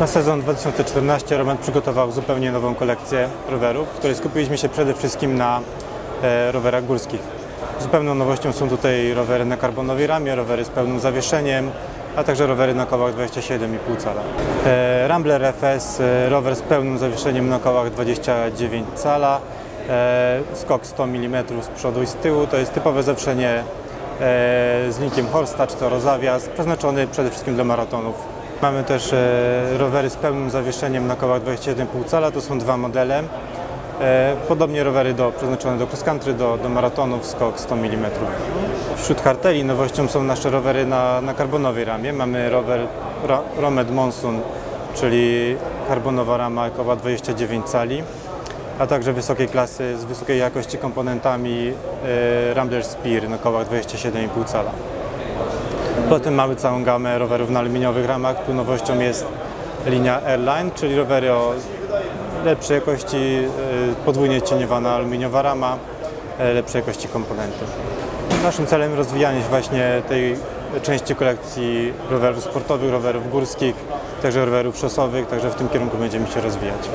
Na sezon 2014 Roman przygotował zupełnie nową kolekcję rowerów, w której skupiliśmy się przede wszystkim na e, rowerach górskich. Zupełną nowością są tutaj rowery na karbonowej ramie, rowery z pełnym zawieszeniem, a także rowery na kołach 27,5 cala. E, Rambler FS, e, rower z pełnym zawieszeniem na kołach 29 cala, skok 100 mm z przodu i z tyłu, to jest typowe zawieszenie z linkiem Horsta czy to rozawias, przeznaczony przede wszystkim dla maratonów. Mamy też e, rowery z pełnym zawieszeniem na kołach 27,5 cala, to są dwa modele. E, Podobnie rowery do, przeznaczone do cross country, do, do maratonów, skok 100 mm. Wśród karteli nowością są nasze rowery na, na karbonowej ramie. Mamy rower Ra, Romed Monsoon, czyli karbonowa rama koła 29 cali, a także wysokiej klasy z wysokiej jakości komponentami e, Rambler Spear na kołach 27,5 cala. Potem mamy całą gamę rowerów na aluminiowych ramach. Tu nowością jest linia Airline, czyli rowery o lepszej jakości, e, podwójnie cieniowana aluminiowa rama, e, lepszej jakości komponenty. Naszym celem rozwijanie właśnie tej części kolekcji rowerów sportowych, rowerów górskich, także rowerów szosowych, także w tym kierunku będziemy się rozwijać.